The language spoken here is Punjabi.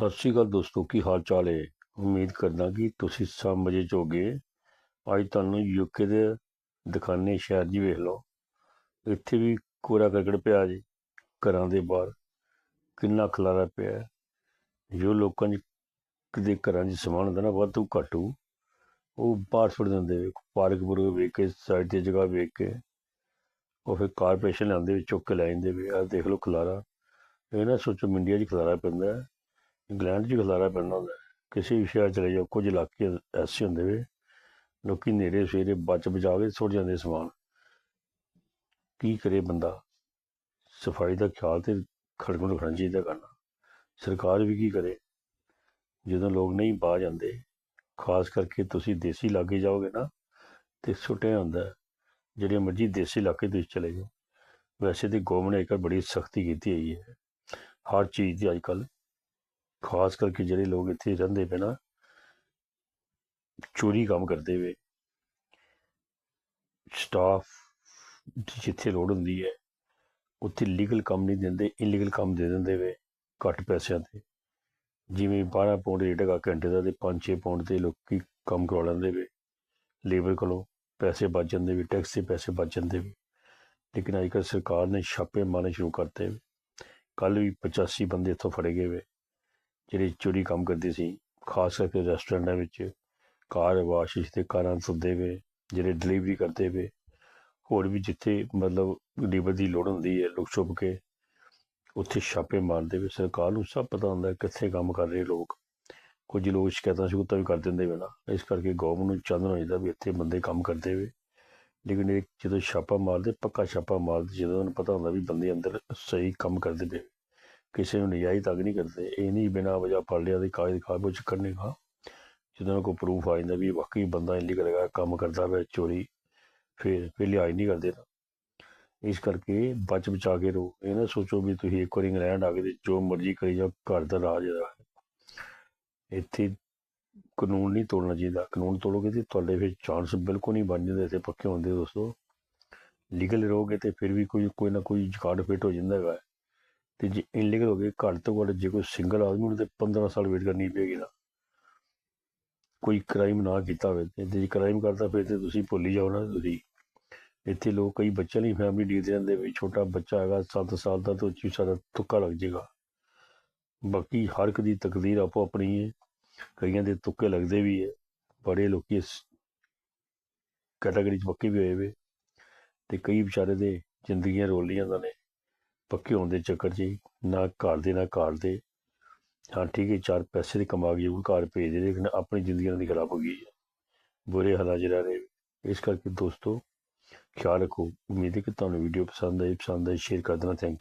ਸਤਿ ਸ਼੍ਰੀ ਅਕਾਲ ਦੋਸਤੋ, ਕੀ ਹਾਲ ਚਾਲ ਹੈ ਉਮੀਦ ਕਰਦਾ ਕਿ ਤੁਸੀਂ ਸਭ ਮਜ਼ੇ ਚ ਹੋਗੇ। ਅੱਜ ਤੁਹਾਨੂੰ ਯੂਕੇ ਦੇ ਦਿਖਾਣੇ ਸ਼ਹਿਰ ਜੀ ਵੇਖ ਲਓ। ਇੱਥੇ ਵੀ ਕੋਰਾ ਕਰਕਟ ਪਿਆ ਜੀ, ਘਰਾਂ ਦੇ ਬਾਹਰ। ਕਿੰਨਾ ਖਲਾਰਾ ਪਿਆ। ਹੈ। ਜੋ ਲੋਕਾਂ ਦੇ ਕਿਤੇ ਘਰਾਂ 'ਚ ਸਮਾਨ ਹੁੰਦਾ ਨਾ, ਵਾਧੂ ਘਾਟੂ ਉਹ ਬਾਹਰ ਸੁੱਟ ਦਿੰਦੇ ਪਾਰਕ ਪੂਰਕ ਵੇਖ ਕੇ, ਸਾਈਡ ਤੇ ਜਗ੍ਹਾ ਵੇਖ ਕੇ। ਉਹ ਫਿਰ ਕਾਰਪੋਰੇਸ਼ਨ ਲਿਆਂਦੇ ਵਿੱਚ ਚੁੱਕ ਕੇ ਲੈ ਜਾਂਦੇ, ਵੇ ਆ ਦੇਖ ਲਓ ਖਲਾਰਾ। ਇਹ ਨਾ ਸੋਚੋ ਇੰਡੀਆ 'ਚ ਖਲਾਰਾ ਪੈਂਦਾ। ਇੰਗਲੈਂਡ 'ਚ ਖਲਾਰਾ ਪੈਣਾ ਹੁੰਦਾ ਕਿਸੇ ਵੀ ਸ਼ਹਿਰ ਚਲੇ ਜਾਓ, ਕੁਝ ਇਲਾਕੇ ਐਸੇ ਹੁੰਦੇ ਵੇ, ਲੋਕੀ ਨੇੜੇ ਸਵੇਰੇ ਬਚ ਬਚਾ ਕੇ ਸੁੱਟ ਜਾਂਦੇ ਸਮਾਨ। ਕੀ ਕਰੇ ਬੰਦਾ? ਸਫ਼ਾਈ ਦਾ ਖਿਆਲ ਤੇ ਖੜਕਣ ਰੱਖਣਾ ਚਾਹੀਦਾ ਕਰਨਾ। ਸਰਕਾਰ ਵੀ ਕੀ ਕਰੇ? ਜਦੋਂ ਲੋਕ ਨਹੀਂ ਬਾਹਰ ਜਾਂਦੇ, ਖਾਸ ਕਰਕੇ ਤੁਸੀਂ ਦੇਸੀ ਇਲਾਕੇ ਜਾਓਗੇ ਨਾ, ਤੇ ਸੁੱਟਿਆ ਹੁੰਦਾ ਜਿਹੜੇ ਮਰਜ਼ੀ ਦੇਸੀ ਇਲਾਕੇ ਤੁਸੀਂ ਚਲੇ ਜਾਓ। ਵੈਸੇ ਤੇ ਗੌਰਮੈਂਟ ਨੇ ਇੱਕ ਬੜੀ ਸਖਤੀ ਕੀਤੀ ਹੋਈ ਹੈ। ਹਰ ਚੀਜ਼ ਦੀ ਅੱਜ ਕੱਲ ਖਾਸ ਕਰਕੇ ਜਿਹੜੇ ਲੋਕ ਇੱਥੇ ਰਹਿੰਦੇ ਪਏ ਨਾ, ਚੋਰੀ ਕੰਮ ਕਰਦੇ ਵੇ। ਸਟਾਫ ਜਿੱਥੇ ਲੋੜ ਹੁੰਦੀ ਹੈ, ਉੱਥੇ ਲੀਗਲ ਕੰਮ ਨਹੀਂ ਦਿੰਦੇ ਇਲੀਗਲ ਕੰਮ ਦੇ ਦਿੰਦੇ ਵੇ ਘੱਟ ਪੈਸਿਆਂ ਤੇ। ਜਿਵੇਂ 12 ਪਾਉਂਡ ਰੇਟ ਹੈਗਾ ਘੰਟੇ ਦਾ ਤੇ 5-6 ਪਾਉਂਡ ਤੇ ਲੋਕੀ ਕੰਮ ਕਰਵਾ ਲੈਂਦੇ ਵੇ। ਲੇਬਰ ਕੋਲੋਂ ਪੈਸੇ ਬਚ ਜਾਂਦੇ ਵੀ ਟੈਕਸ ਦੇ ਪੈਸੇ ਬਚ ਜਾਂਦੇ ਵੀ। ਲੇਕਿਨ ਅੱਜ ਕੱਲ੍ਹ ਸਰਕਾਰ ਨੇ ਛਾਪੇ ਮਾਰਨੇ ਸ਼ੁਰੂ ਕਰਤੇ ਕੱਲ ਵੀ 85 ਬੰਦੇ ਇੱਥੋਂ ਫੜੇ ਗਏ ਵੇ। ਜਿਹੜੇ ਚੋਰੀ ਕੰਮ ਕਰਦੇ ਸੀ, ਖਾਸ ਕਰਕੇ ਰੈਸਟੋਰੈਂਟਾਂ ਵਿੱਚ, ਕਾਰ ਵਾਸ਼ ਤੇ ਕਾਰਾਂ ਸੁੱਦੇ ਵੇ, ਜਿਹੜੇ ਡਿਲੀਵਰੀ ਕਰਦੇ ਵੇ, ਹੋਰ ਵੀ ਜਿੱਥੇ ਮਤਲਬ ਲੇਬਰ ਦੀ ਲੋੜ ਹੁੰਦੀ ਹੈ, ਲੋਕ ਛੁਪ ਕੇ, ਉੱਥੇ ਛਾਪੇ ਮਾਰਦੇ ਵੇ, ਸਰਕਾਰ ਨੂੰ ਸਭ ਪਤਾ ਹੁੰਦਾ ਕਿੱਥੇ ਕੰਮ ਕਰ ਰਹੇ ਲੋਕ। ਕੁਝ ਲੋਕ ਸ਼ਿਕਾਇਤਾਂ ਸ਼ਿਕਾਇਤਾਂ ਵੀ ਕਰ ਦਿੰਦੇ ਵੇ ਨਾ, ਇਸ ਕਰਕੇ ਗੌਰਮੈਂਟ ਨੂੰ ਚਾਹੁੰਦਾ ਹੋ ਜਾਂਦਾ ਵੀ ਇੱਥੇ ਬੰਦੇ ਕੰਮ ਕਰਦੇ ਵੇ। ਲੇਕਿਨ ਇਹ ਜਦੋਂ ਛਾਪਾ ਮਾਰਦੇ, ਪੱਕਾ ਛਾਪਾ ਮਾਰਦੇ, ਜਦੋਂ ਉਹਨੂੰ ਪਤਾ ਹੁੰਦਾ ਵੀ ਬੰਦੇ ਅੰਦਰ ਸਹੀ ਕੰਮ ਕਰਦੇ ਪਏ। ਕਿਸੇ ਨੂੰ ਨਜਾਇਜ਼ ਤੱਕ ਨਹੀਂ ਕਰਦੇ। ਇਹ ਨਹੀਂ ਬਿਨਾਂ ਵਜ੍ਹਾ ਫੜ ਲਿਆ ਤੇ ਕਾਗਜ਼ ਕਾਗਜ਼ ਕਰਨੇ ਕਾ ਜਦੋਂ ਉਹਨਾਂ ਕੋਲ ਪ੍ਰੂਫ ਆ ਜਾਂਦਾ ਵੀ ਵਾਕਈ ਬੰਦਾ ਇਲੀਗਲ ਹੈਗਾ ਕੰਮ ਕਰਦਾ ਪਿਆ ਚੋਰੀ, ਫਿਰ ਫਿਰ ਲਿਹਾਜ਼ ਨਹੀਂ ਕਰਦੇ ਨਾ ਇਸ ਕਰਕੇ ਬਚ ਬਚਾ ਕੇ ਰਹੋ। ਇਹ ਨਾ ਸੋਚੋ ਵੀ ਤੁਸੀਂ ਇੱਕ ਵਾਰੀ ਇੰਗਲੈਂਡ ਆ ਗਏ ਤੇ ਜੋ ਮਰਜ਼ੀ ਕਰੀ ਜਾਓ, ਘਰ ਦਾ ਰਾਜ ਹੈ। ਇੱਥੇ ਕਾਨੂੰਨ ਨਹੀਂ ਤੋੜਨਾ ਚਾਹੀਦਾ। ਕਾਨੂੰਨ ਤੋੜੋਗੇ ਤੇ ਤੁਹਾਡੇ ਫਿਰ ਚਾਂਸ ਬਿਲਕੁਲ ਨਹੀਂ ਬਣ ਜਾਂਦੇ ਇੱਥੇ ਪੱਕੇ ਹੁੰਦੇ ਦੋਸਤੋ। ਲੀਗਲ ਰਹੋਗੇ ਤੇ ਫਿਰ ਵੀ ਕੋਈ ਕੋਈ ਨਾ ਕੋਈ ਜੁਗਾੜ ਫਿੱਟ ਹੋ ਜਾਂਦਾ ਹੈਗਾ। ਤੇ ਜੇ ਇਨਲੀਗਲ ਹੋ ਗਏ ਘੱਟ ਤੋਂ ਘੱਟ ਜੇ ਕੋਈ ਸਿੰਗਲ ਆਦਮੀ ਨੂੰ ਤੇ 15 ਸਾਲ ਵੇਟ ਕਰਨੀ ਪਏਗੀ ਨਾ ਕੋਈ ਕ੍ਰਾਈਮ ਨਾ ਕੀਤਾ ਹੋਵੇ ਤੇ ਜੇ ਕ੍ਰਾਈਮ ਕਰਦਾ ਫਿਰ ਤੇ ਤੁਸੀਂ ਭੁੱਲ ਹੀ ਜਾਓ ਨਾ ਤੁਸੀਂ। ਇੱਥੇ ਲੋਕ ਕਈ ਬੱਚਿਆਂ ਦੀ ਫੈਮਿਲੀ ਡੀਕਦੇ ਰਹਿੰਦੇ ਵੀ ਛੋਟਾ ਬੱਚਾ ਹੈਗਾ 7 ਸਾਲ ਦਾ ਤੋਂ ਉੱਚੀ ਸਾਰਾ ਤੁੱਕਾ ਲੱਗ ਜਾਏਗਾ ਬਾਕੀ ਹਰ ਇੱਕ ਦੀ ਤਕਦੀਰ ਆਪੋ ਆਪਣੀ ਹੈ ਕਈਆਂ ਦੇ ਤੁੱਕੇ ਲੱਗਦੇ ਵੀ ਹੈ ਬੜੇ ਲੋਕੀ ਇਸ ਕੈਟਾਗਰੀ ਚ ਪੱਕੇ ਵੀ ਹੋਏ ਵੇ ਤੇ ਕਈ ਵਿਚਾਰੇ ਦੇ ਜ਼ਿੰਦਗੀਆਂ ਰੋਲੀਆਂ ਦਾ ਨੇ। ਪੱਕੇ ਹੋਣ ਦੇ ਚੱਕਰ 'ਚ ਨਾ ਘਰ ਦੇ, ਨਾ ਘਰ ਦੇ। ਹਾਂ, ਠੀਕ ਹੈ, ਚਾਰ ਪੈਸੇ ਦੇ ਕਮਾ ਕੇ ਜ਼ਰੂਰ ਘਰ ਭੇਜਦੇ ਲੇਕਿਨ ਆਪਣੀ ਜ਼ਿੰਦਗੀ ਉਹਨਾਂ ਦੀ ਖਰਾਬ ਹੋ ਗਈ ਹੈ। ਬੁਰੇ ਹਾਲਾਤ ਜਿਹੜਾ ਰਹੇ। ਇਸ ਕਰਕੇ ਦੋਸਤੋ, ਖਿਆਲ ਰੱਖੋ। ਉਮੀਦ ਹੈ ਕਿ ਤੁਹਾਨੂੰ ਵੀਡੀਓ ਪਸੰਦ ਆਈ ਪਸੰਦ ਆਈ ਸ਼ੇਅਰ ਕਰ ਦੇਣਾ। ਥੈਂਕ